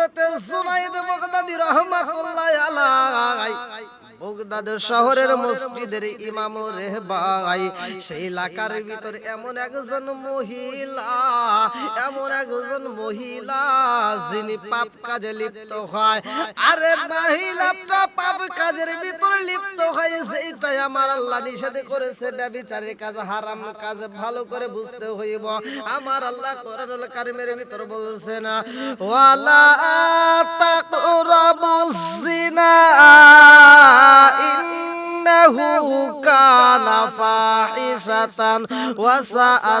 হযরতে সুনাইদ মগদাদি রহমাতুল্লাহ আলাই বগদাদ শহরের মসজিদের ইমাম রেহবাই। সেই এলাকার ভিতর এমন একজন মহিলা, এমন একজন মহিলা যিনি পাপ কাজে লিপ্ত হয়। আরে মহিলাটা পাপ কাজের ভিতর লিপ্ত হয় সেইটাই আমার আল্লাহ নিষেধ করেছে। ব্যভিচারের কাজ হারাম, কাজ ভালো করে বুঝতে হইব। আমার আল্লাহ কোরআনুল কারিমের ভিতর বলছে না, ওয়ালা তাকরাবুস জিনা ইন্নাহু কানা ফাহিশাতান ওয়া সাআ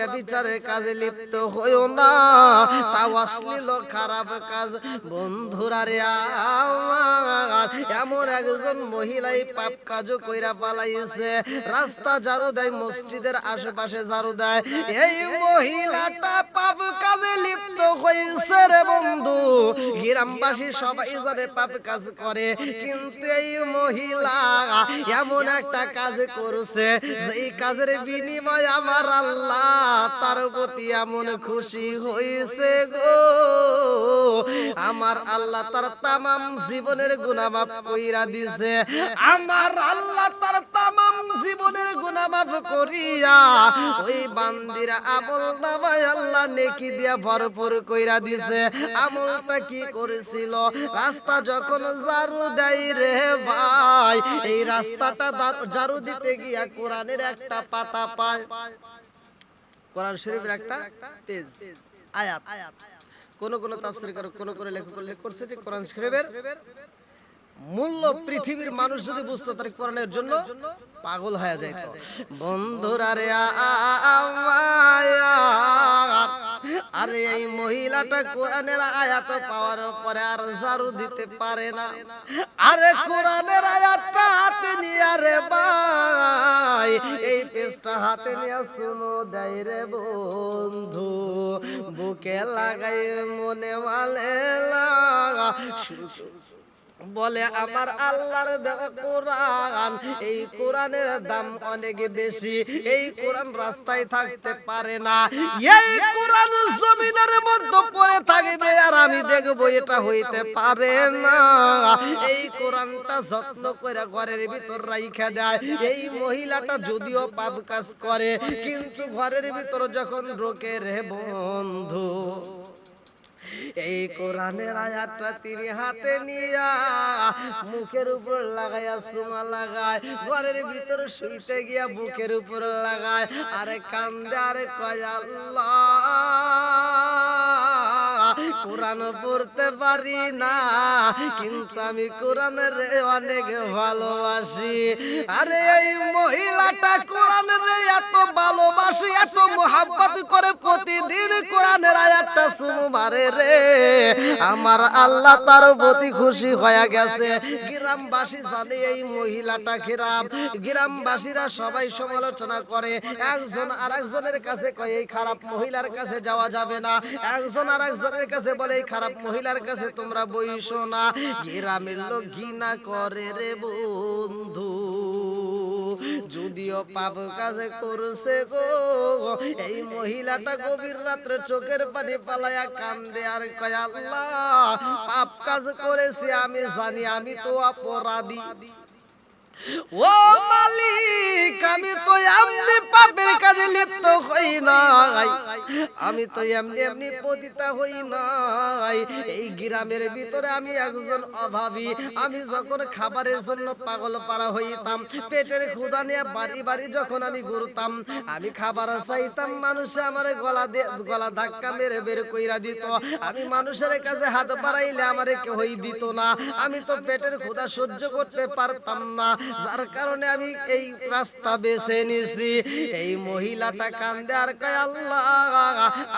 তোমরা ব্যভিচারের কাজে লিপ্ত হইও না। তাও অশ্লীল খারাপ কাজ। বন্ধুরা রে আমার এমন একজন মহিলাই পাপ কাজও কইরা পালাইছে। রাস্তা ঝাড়ু দেয় মসজিদের আশেপাশে ঝাড়ু দেয়। এই মহিলাটা পাপ কাজে লিপ্ত হয়েছে রে বন্ধু। গ্রামবাসী সবাই জানে পাপ কাজ করে। কিন্তু এই মহিলা এমন একটা কাজ করছে। যেই কাজের বিনিময় আমার আল্লাহ তার প্রতি এমন খুশি হয়েছে গো। আমার আল্লাহ তার তামাম জীবনের মাফ কইরা দিছে। আমার আল্লাহ তার তামাম জীবনের মাফ করিয়া ওই বান্দিরা আমল নামায় আল্লাহ নেকি দিয়া ভরপুর কইরা দিছে। আমলটা কি করেছিল? রাস্তা যখন জারু দেয় রে ভাই, এই রাস্তাটা জারু দিতে গিয়া কোরআনের একটা পাতা পায়। কোরআন শরীফের একটা পেজ আয়াত। কোন কোন তাফসির করে কোন কোন লেখক উল্লেখ করছে যে কোরআন শরীফের মূল্য পৃথিবীর মানুষ যদি বুঝতো, তাহলে কোরআনের জন্য পাগল হয়ে যাইত। বন্ধুরা রে আরে এই মহিলাটা কোরআনের আয়াত পাওয়ার পরে আর জারু দিতে পারে না। আরে কোরআনের আয়াতটা হাতে নিয়ে, আরে ভাই, এই পেজটা হাতে নিয়ে শুনো দেয় রে বন্ধু। বুকে লাগাই মনে মালে লাগা বলে আমার আল্লাহর দেওয়া কোরআন। এই কোরআনের দাম অনেক বেশি। এই কোরআন রাস্তায় থাকতে পারে না। এই কোরআন জমিনের মধ্যে পড়ে থাকবে আর আমি দেখব এটা হইতে পারে না। এই কোরআনটা যত্ন করে ঘরের ভিতর রাইখা দেয়। এই মহিলাটা যদিও পাপ কাজ করে কিন্তু ঘরের ভিতর যখন ঢোকে রে বন্ধু এই কোরআনের আয়াতটা তিনি হাতে নিয়া মুখের উপর লাগাইয়া সুমা লাগায় ঘরের ভিতর শুইতে গিয়া বুকের উপর লাগায় আরে কান্দে আরে কয় আল্লাহ। কোরআন পড়তে পারি না, কিন্তু আমি কোরআনের অনেক ভালোবাসি। আরে এই মহিলাটা কোরআনের এত ভালোবাসি, এত মোহাব্বত করে প্রতিদিন কোরআনের আয়াতটা সুমারে রে। আমার আল্লাহ তার প্রতি খুশি হয়ে গেছে। গ্রামবাসী জানে এই মহিলাটা খারাপ গ্রামবাসীরা সবাই সমালোচনা করে। একজন আরেকজনের কাছে কয়, এই খারাপ মহিলার কাছে যাওয়া যাবে না। একজন আরেকজনের কাছে বলে, এই খারাপ মহিলার কাছে তোমরা বইসো না। গ্রামের লোক ঘৃণা করে রে বন্ধু। যদিও পাপ কাজে করছে গো এই মহিলাটা গভীর রাত্রে চোখের পানি পালায়া কান্দে আর কয় আল্লাহ পাপ কাজ করেছি আমি জানি আমি তো অপরাধী। ও মালিক, আমি তো এমনি পাপের কাজে লিপ্ত হই নাই। আমি তো এমনি এমনি পতিতা হই নাই। এই গ্রামের ভিতরে আমি একজন অভাবী। আমি যখন খাবারের জন্য পাগল পারা হইতাম, পেটের নিয়ে বাড়ি বাড়ি যখন আমি ঘুরতাম, আমি খাবার চাইতাম, মানুষে আমার গলা গলা ধাক্কা মেরে বের কইরা দিত। আমি মানুষের কাছে হাত বাড়াইলে আমারে কেউই দিত না। আমি তো পেটের ক্ষুধা সহ্য করতে পারতাম না। যার কারণে আমি এই রাস্তা বেছে নিছি। এই মহিলাটা কান্দে আর কয়, আল্লাহ,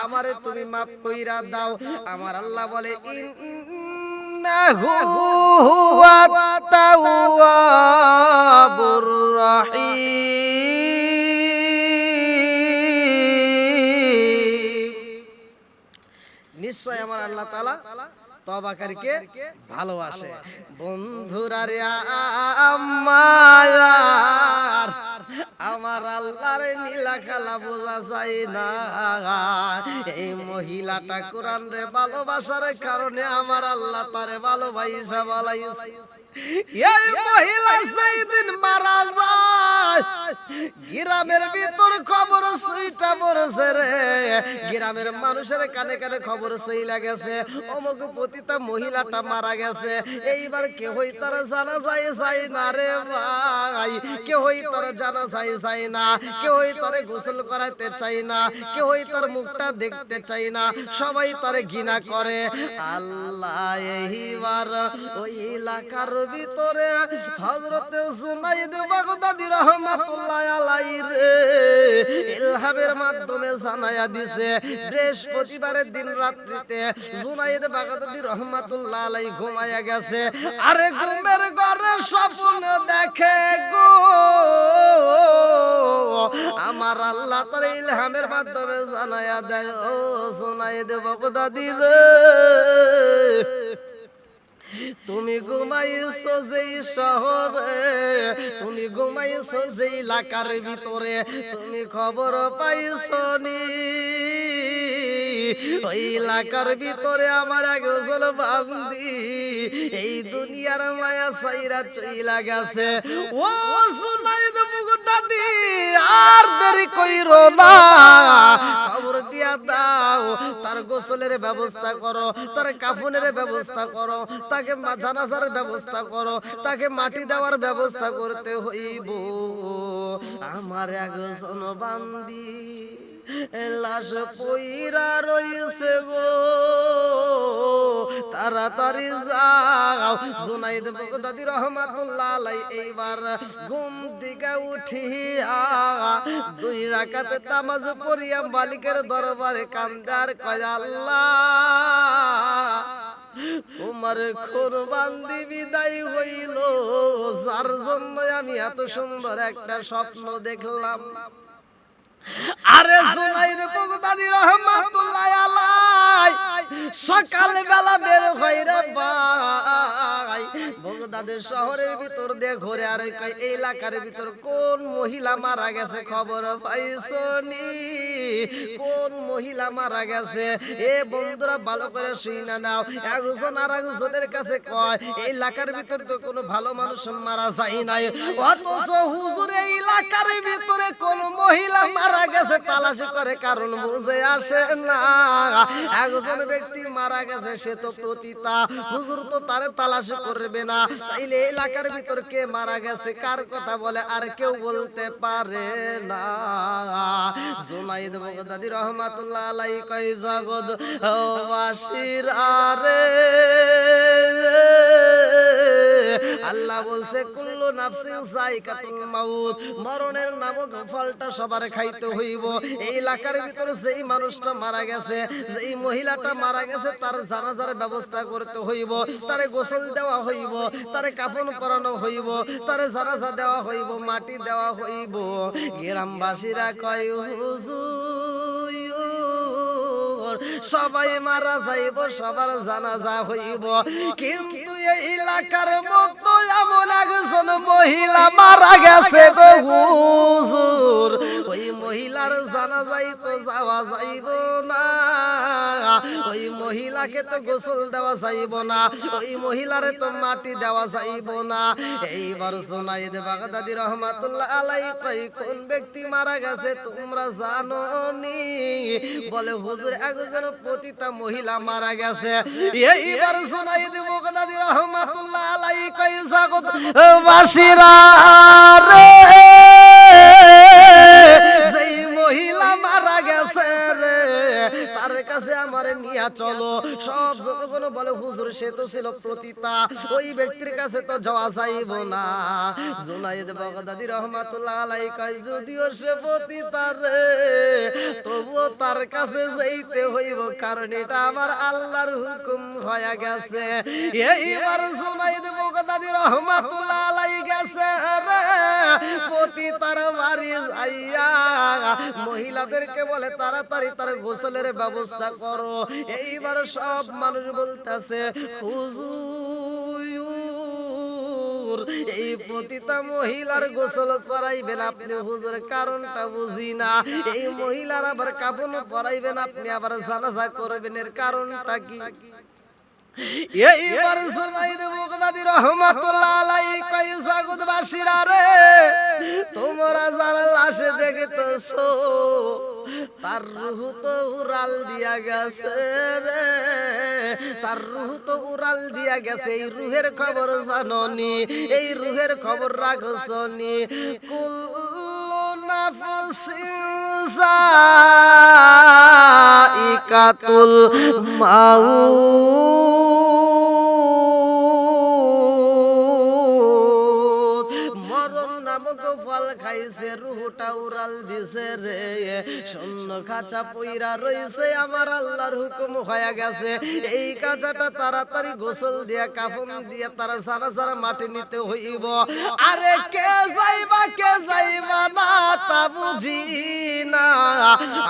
আমারে তুমি মাফ কইরা দাও। আমার আল্লাহ বলে ইন নিশ্চয় আমার আল্লাহ তাআলা তবাকারীকে ভালোবাসে। বন্ধুরা রে আমার আমার আল্লাহর নীলা খেলা বোঝা যায় না। এই মহিলাটা কোরআন রে ভালোবাসার কারণে আমার আল্লাহ তারে ভালোবাসা বলাইছে এই মহিলা সেইদিন মারা যায়, গ্রামের ভিতর খবর সুইটা পড়েছে রে। গ্রামের মানুষের কানে কানে খবর সইলা গেছে। অমুক পতিতা মহিলাটা মারা গেছে। এইবার কেহই তার জানা যায় যায় না রে ভাই। কেহই তার জানা যায় যায় না। কেহই তারে গোসল চাই না তার মুখটা দেখতে চাই না, সবাই তারে ঘৃণা করে। আল্লাহ, এইবার ওই এলাকার ভিতরে সুনাইদ বাগদাদি রহমাতুল্লাহ ইলহামের মাধ্যমে জানায়া দিছে, বৃহস্পতিবারের দিন রাত্রিতে সুনাইদ বাগদাদি রহমাতুল্লাহ আলাই ঘুমায়া গেছে। আরে ঘুমের ঘরে স্বপ্ন দেখে গো। আমার আল্লাহ তার ইলহামের মাধ্যমে জানাইয়া দেয়, ও শোনাই দেব কোথা দিব তুমি ঘুমাইছো যেই শহরে, তুমি ঘুমাইছো যেই এলাকার ভিতরে, তুমি খবর পাইছো নি ওই এলাকার ভিতরে আমার একজন বান্দি। এই দুনিয়ার মায়া সাইরা চইলা গেছে। ও দেবো দাদি আর দেরি কইরো না। খবর দিয়া দাও তার গোসলের ব্যবস্থা করো তার কাফনের ব্যবস্থা করো তাকে জানাজার ব্যবস্থা করো। তাকে মাটি দেওয়ার ব্যবস্থা করতে হইব। আমার একজন বান্দি। লাশ পইরা গো। তাড়াতাড়ি যাও। জুনাইদ বগদাদি রহমাতুল্লাহ আলাই এইবার ঘুম উঠিয়া দুই রাকাতে তামাজ পড়িয়া মালিকের দরবারে কান্দার কয়, আল্লাহ, তোমার কোরবান্দি বিদায় হইল। যার জন্য আমি এত সুন্দর একটা স্বপ্ন দেখলাম। আরে সোনাই রে বগদানি রহমাতুল্লাহ আলাই সকাল বেলা বের হইরা ভাই। বগদাদের শহরের ভিতর দিয়ে ঘুরে আর এই এলাকার ভিতর কোন মহিলা মারা গেছে খবর পাইছনি? কোন মহিলা মারা গেছে? এ বন্ধুরা ভালো করে শুই না নাও। একজন আর একজনের কাছে কয়, এই এলাকার ভিতর তো কোনো ভালো মানুষ মারা যায় নাই। অথচ হুজুর, এই এলাকার ভিতরে কোন মহিলা মারা গেছে, তালাশি করে কারণ বুঝে আসে না। একজন ব্যক্তি মারা গেছে, সে তো প্রতিতা। হুজুর তো তারে তালাশি করবে না। তাইলে এলাকার ভিতর কে মারা গেছে, কার কথা বলে, আর কেউ বলতে পারে না। জুনাইদ বগদাদি রহমাতুল্লাহ আলাই কই জগৎ ও বাসির আরে। আল্লাহ বলছে, কুল্লু নাফসিন যায়কাতুল মাউত। মরণের নামক ফলটা সবার খাইতে হইব। এই এলাকার ভিতরে যেই মানুষটা মারা গেছে, যেই মহিলাটা মারা গেছে, তার জানাজার ব্যবস্থা করতে হইব, তারে গোসল দেওয়া হইব, তারে কাফন পরানো হইব, তারে জানাজা দেওয়া হইব, মাটি দেওয়া হইব। গ্রামবাসীরা কয়, হুজুর, সবাই মারা যাইব, সবার জানাজা হইব। কিন্তু এই এলাকার মতো এমন একজন মহিলা মারা গেছে গো হুজুর। ওই মহিলার জানাজাই তো যাওয়া যাইব না। ওই মহিলাকে তো গোসল দেওয়া যাইব না। ওই মহিলারে তো মাটি দেওয়া যাইব না। এইবার শোনাই দে বাগদাদি রহমাতুল্লাহ আলাই কই কোন ব্যক্তি মারা গেছে তোমরা জানো নি? বলে, হুজুর, একজন পতিতা মহিলা মারা গেছে। এইবার শোনাই দে বাগদাদি রহমাতুল্লাহ আলাই কই জগৎ বাসিরা রে। কাছে আমার নিয়া চলো। সব যতগুলো বলে, হুজুর, সে তো ছিল প্রতিতা। ওই ব্যক্তির কাছে তো যাওয়া যাইব না। জুনাইদ বগদাদি রহমাতুল্লাহ আলাই কয়, যদিও সে প্রতিতা রে, তবুও তার কাছে যাইতে হইব, কারণ এটা আমার আল্লাহর হুকুম হয়ে গেছে। এইবার জুনাইদ বগদাদি রহমাতুল্লাহ আলাই গেছে রে পতি তার বাড়ি যাইয়া মহিলাদেরকে বলে, তাড়াতাড়ি তার গোসলের ব্যবস্থা করো। এইবার সব মানুষ বলতেছে এই পতিতা মহিলার গোসল করাইবেন আপনি। হুজুর, কারণটা বুঝি না। এই মহিলার আবার কাপড় পরাইবেন, আপনি আবার জানাজা করবেন। এর কারণটা কি? এইবার সুনাইদ মুগদাদি রহমাতুল্লাহ আলাইহি কইসা গুদবাসীরা রে তোমরা যার লাশ দেখতেছো তার রুহ তো উড়াল দিয়া গেছে রে। তার রুহ তো উড়াল দিয়া গেছে এই রুহের খবর জাননি এই রুহের খবর রাখছনি। কুল্লু নাফসিন যাইকাতুল উড়াল রে। শূন্য খাঁচা পইরা রইছে, আমার আল্লাহর হুকুম হয়ে গেছে। এই কাঁচাটা তাড়াতাড়ি গোসল দিয়া, কাফন দিয়া তারা সারা সারা মাটি নিতে হইব। আরে কে যাইবা কে যাইবা না তা বুঝি না।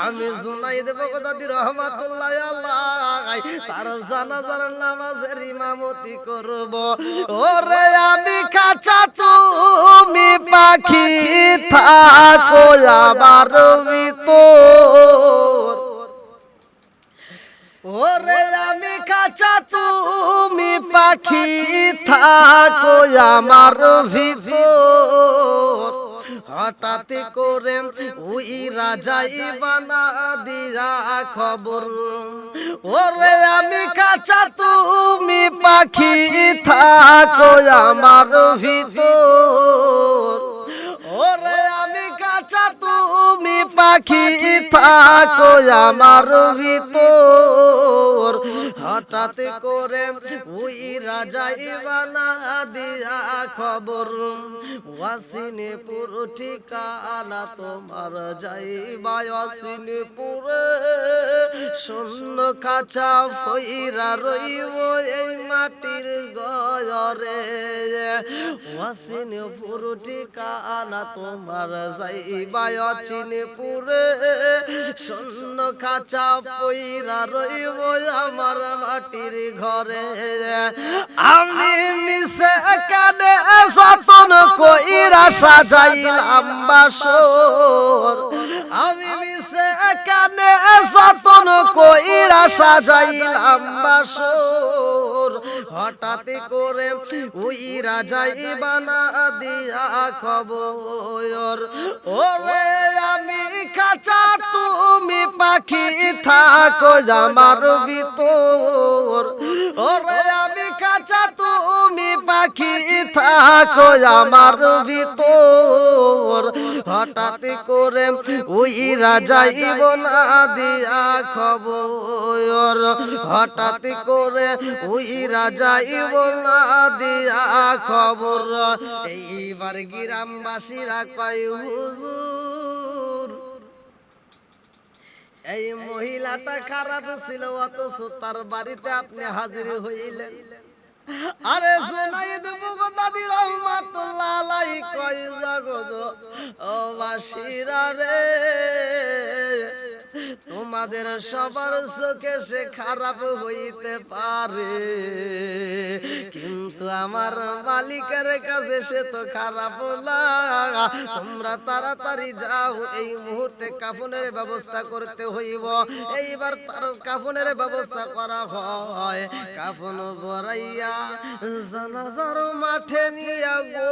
আমি শুনাই দেব দাদি রহমাতুল্লাহ আল্লাহ তার জানাজার নামাজের ইমামতি করব। ওরে আমি কাঁচা তুমি পাখি থাকো আমার ভিতর ওরে আমি কাঁচা তুমি পাখি থাকো আমার ভিতর। হঠাৎ করে ওই রাজাই বানা দিয়া খবর। ওরে আমি কাঁচা তুমি পাখি থাকো আমার ভিতর। পাখি থাকো আমার ভিতর হঠাৎ করে ওই রাজাই বানা দিয়া খবর। ওয়াসিনে পুরো ঠিকানা তোমার যাইবা ওয়াসিনে পুরে শূন্য কাঁচা ফইরা রইব এই মাটির গয়রে। ওয়াসিনে পুরো ঠিকানা তোমার যাইবা অচিনে পুরে শূন্য কাঁচা পইরা রইব আমার মাটির ঘরে। আমি মিশে কানে যতন কইরা সাজাইলাম বাসর। আমি মিশে কানে যতন কইরা সাজাইলাম বাসর। হঠাৎ করে ওই রাজাই বানা দিয়া খবর। ওরে আমি কাঁচা তুমি পাখি থাকো আমার ভিতর। ওরে আমি কাঁচা তুমি পাখি থাকো আমার ভিতর। হঠাৎ করে ওই রাজাই বনা দিয়া খবর হঠাৎ করে ওই রাজাই বনা দিয়া খবর এইবার গ্রামবাসীরা কয় হুজুর এই মহিলাটা খারাপ ছিল অথচ তার বাড়িতে আপনি হাজির হইলেন। আরে সুনাইদ মুগদাদি রহমাতুল্লাহ আলাইহি কয় জগত ও বাসিরা রে। তোমাদের সবার চোখে সে খারাপ হইতে পারে। আমার মালিকের কাছে সে তো খারাপ তোমরা তাড়াতাড়ি যাও, এই মুহূর্তে কাফনের ব্যবস্থা করতে হইব। এইবার তার কাফনের ব্যবস্থা করা হয়। কাফন জানাজার মাঠে নিয়া গো।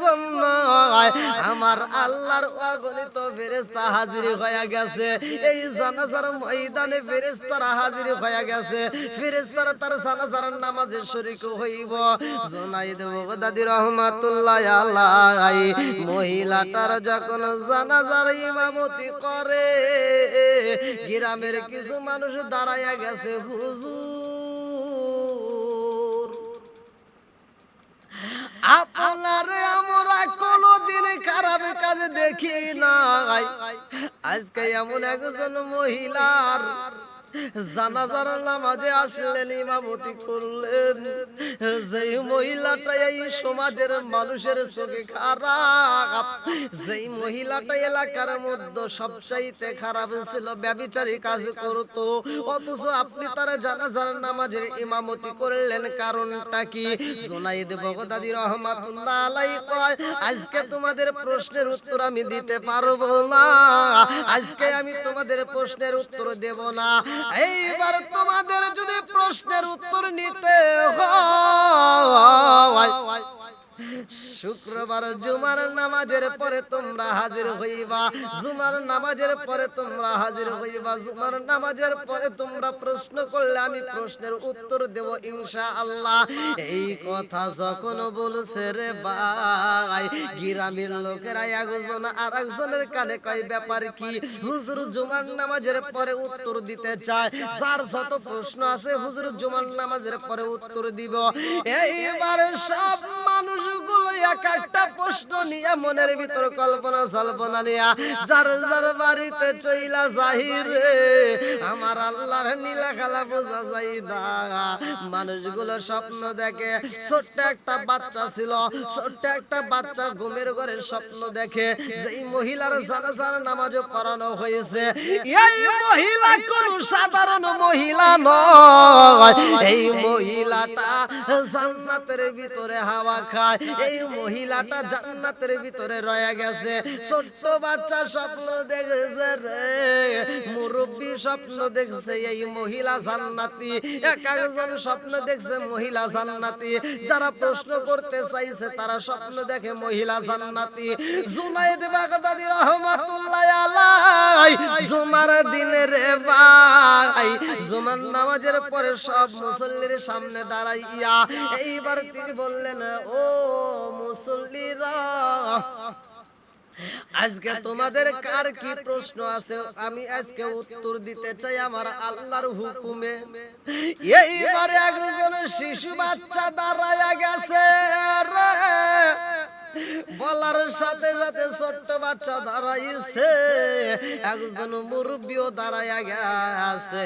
নয় দুইজন নয় আমার আল্লাহর অগণিত ফেরেস্তা হয়ে গেছে। এই ময়দানে ফেরেস্তারা হয়ে গেছে। ফেরেস্তারা তার নামাজে শরীক হইব। জোনাইদ রহমাতুল্লাহ মহিলাটার যখন জানাজার ইমামতি করে, গ্রামের কিছু মানুষ দাঁড়াইয়া গেছে, হুজুর, আপনারে দেখি নাই আজকে এমন একজন মহিলার জানাজার নামাজে আসলেন, ইমামতি করলেন। মহিলাটা এই সমাজের মানুষের চোখে খারাপ, যেই মহিলাটা এলাকার মধ্যে সবচাইতে খারাপ ছিল কাজ অথচ আপনি তার জানাজার নামাজের ইমামতি করলেন, কারণটা কি? জোনাইদ বগদাদি রহমাতুল্লাহ আলাই কয়, আজকে তোমাদের প্রশ্নের উত্তর আমি দিতে পারব না। আজকে আমি তোমাদের প্রশ্নের উত্তর দেব না। এইবার তোমাদের যদি প্রশ্নের উত্তর নিতে হয় শুক্রবার জুমার নামাজের পরে তোমরা হাজির হইবা। জুমার নামাজের পরে তোমরা হাজির হইবা। জুমার নামাজের পরে তোমরা প্রশ্ন করলে আমি প্রশ্নের উত্তর দেব ইনশা আল্লাহ এই কথা যখন বলছে রে ভাই, গ্রামের লোকেরা একজন আর একজনের কানে কয়, ব্যাপার কি? হুজুর জুমার নামাজের পরে উত্তর দিতে চায়। যার যত প্রশ্ন আছে হুজুর জুমার নামাজের পরে উত্তর দিব। এইবার সব মানুষগুলো এক একটা প্রশ্ন নিয়ে মনের ভিতর কল্পনা সল্পনা নিয়ে যার যার বাড়িতে চইলা জাহিরে আমার আল্লাহর নীলা খেলা বোঝা না। মানুষগুলো স্বপ্ন দেখে ছোট্ট একটা বাচ্চা ছিল, ছোট্ট একটা বাচ্চা ঘুমের ঘরে স্বপ্ন দেখে যেই মহিলার জানাজার নামাজও পড়ানো হয়েছে, এই মহিলা কোন সাধারণ মহিলা নয়। এই মহিলাটা জান্নাতের ভিতরে হাওয়া খায়, এই মহিলাটা জান্নাতের ভিতরে রয়ে গেছে। ছোট্ট বাচ্চা স্বপ্ন দেখেছে রে। মুরব্বী স্বপ্ন দেখছে এই মহিলা জান্নাতি। এক একজন স্বপ্ন দেখছে মহিলা জান্নাতি। যারা প্রশ্ন করতে চাইছে, তারা স্বপ্ন দেখে মহিলা জান্নাতি। জুনাইদ বাগদাদি রহমাতুল্লাহ আলাই জুমার দিনে রে ভাই, জুমার নামাজের পরে সব মুসল্লির সামনে দাঁড়াইয়া এইবার তিনি বললেন, ও মুসল্লিরা। আজকে তোমাদের কার কি প্রশ্ন আছে? আমি আজকে উত্তর দিতে চাই আমার আল্লাহর হুকুমে। এইবারে একজন শিশু বাচ্চা দাঁড়ায় গেছে বলার সাথে সাথে ছোট্ট বাচ্চা দাঁড়াইছে। একজন মুরব্বীও দাঁড়াইয়া গেছে।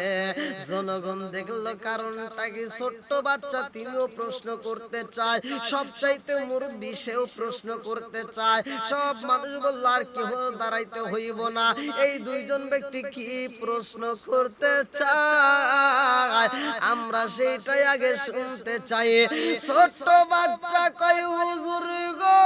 জনগণ দেখল কারণটা কি? ছোট্ট বাচ্চা তিনিও প্রশ্ন করতে চায়। সব চাইতে মুরব্বী সেও প্রশ্ন করতে চায়। সব মানুষ বলল, আর কেহ দাঁড়াইতে হইব না। এই দুইজন ব্যক্তি কি প্রশ্ন করতে চায়? আমরা সেইটাই আগে শুনতে চাই। ছোট্ট বাচ্চা কই হুজুর গো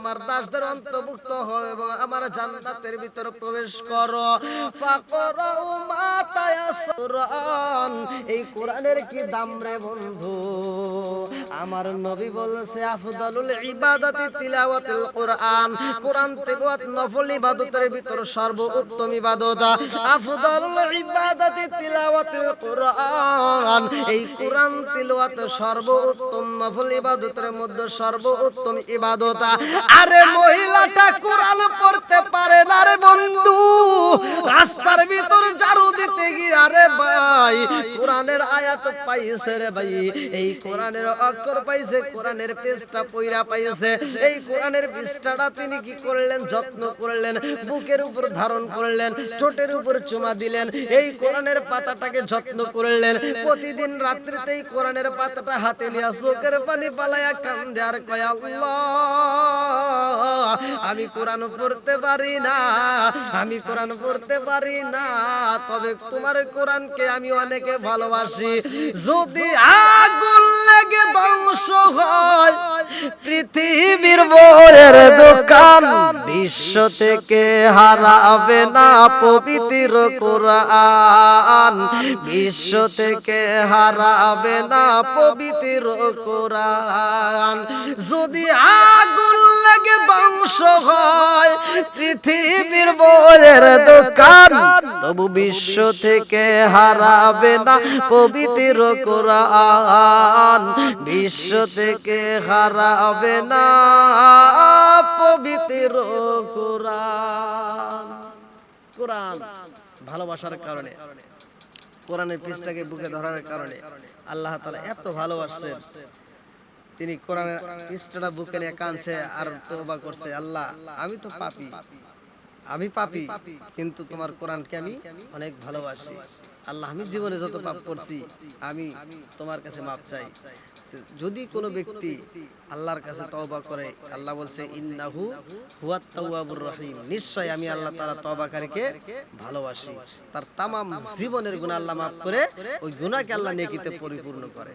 আমার দাসদের অন্তর্ভুক্ত হও এবং আমার জান্নাতের ভিতরে প্রবেশ করো। ফাকরাউ মা তায়াসসুরান। এই কোরআনের কি দাম রে বন্ধু? আমার নবী বলছে, আফদালুল ইবাদাতি তিলাওয়াতুল কোরআন। কোরআন তেলাওয়াত নফল ইবাদতের ভিতর সর্বোত্তম ইবাদত। আফদালুল ইবাদাতি তিলাওয়াতুল কোরআন। এই কোরআন তিলাওয়াত সর্বোত্তম নফল ইবাদতের মধ্যে সর্বোত্তম ইবাদত। আরে মহিলাটা কোরআন পড়তে পারে না রে বন্ধু। রাস্তার ভিতর ঝাড়ু দিতে গিয়ে আরে ভাই, কোরআনের আয়াত পাইছে রে ভাই। এই কোরআনের অক্ষর পাইছে, কোরআনের পেজটা পইরা পাইছে। এই কোরআনের পৃষ্ঠাটা তিনি কি করলেন? যত্ন করলেন, বুকের উপর ধারণ করলেন, ঠোঁটের উপর চুমা দিলেন, এই কোরআনের পাতাটাকে যত্ন করলেন। প্রতিদিন রাত্রিতে এই কোরআনের পাতাটা হাতে নিয়ে চোখের পানি পালায়া কান্দে আর কয়, আল্লাহ, আমি কোরআন পড়তে পারি না, আমি কোরআন পড়তে পারি না, তবে তোমার কোরআনকে আমি অনেকে ভালোবাসি। যদি আগুন লেগে ধ্বংস হয়। পৃথিবীর বইয়ের দোকান বিশ্ব থেকে হারাবে না পবিত্র কোরআন। বিশ্ব থেকে হারাবে না পবিত্র কোরআন। যদি আগুন লেগে ধ্বংস হয়, পৃথিবীর বইয়ের দোকান তবু বিশ্ব থেকে হারাবে না পবিত্র কোরআন। বিশ্ব থেকে হারাবে না পবিত্র কোরআন। কোরআন ভালোবাসার কারণে, কোরআনের পৃষ্ঠাকে বুকে ধরার কারণে আল্লাহ তাআলা এত ভালোবাসছেন। তিনি কোরআনের পৃষ্ঠাটা বুকে নিয়ে কাঁদছে আর তওবা করছে, আল্লাহ, আমি তো পাপী। আমি পাপী, কিন্তু তোমার কোরআনকে আমি অনেক ভালোবাসি। আল্লাহ, আমি জীবনে যত পাপ করছি, আমি তোমার কাছে মাপ চাই। যদি কোনো ব্যক্তি আল্লাহর কাছে তওবা করে, আল্লাহ বলছে, ইন্নাহু হুয়াত তাওয়াবুর রহিম। নিশ্চয় আমি আল্লাহ তাআলা তওবাকারীকে ভালোবাসি। তার তামাম জীবনের গুনাহ আল্লাহ মাফ করে, ওই গুনাহকে আল্লাহ নেকিতে পরিপূর্ণ করে।